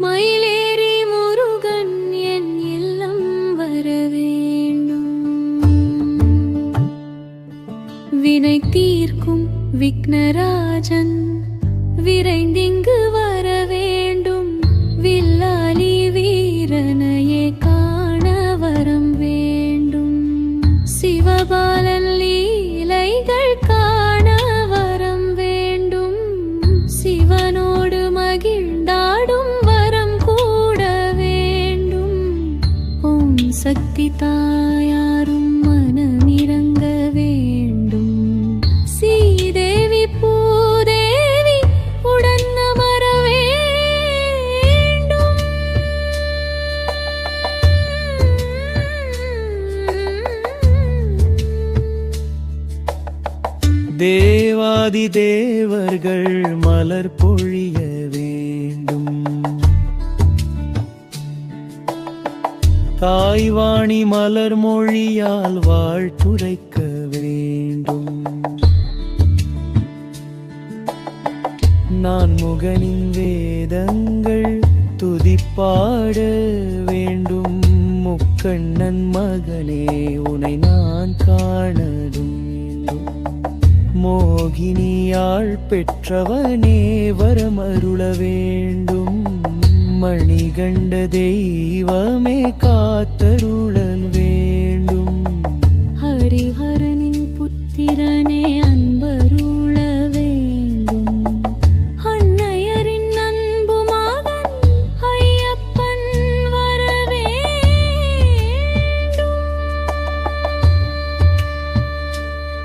மயிலேறி முருகன் என் இல்லம் வர வேண்டும். வினை தீர்க்கும் விக்னராஜன் விரைந்திங்கு வர வேண்டும். வீரனையே காண வரம் வேண்டும். சிவபாலன் சக்தி தாயாரும் மனமிரங்க வேண்டும். சீதேவி பூதேவி உடன் அமர வேண்டும். தேவாதி தேவர்கள் மலர் பொழிய தாய்வாணி மலர் மொழியால் வாழ்த்துரைக்க வேண்டும். நான் முகனின் வேதங்கள் துதிப்பாட வேண்டும். முக்கண்ணன் மகனே உனை நான் காணடும் மோகினியாள் பெற்றவனே வரமருள வேண்டும். மணிகண்ட தெய்வமே ஹரிஹரனின் புத்திரனே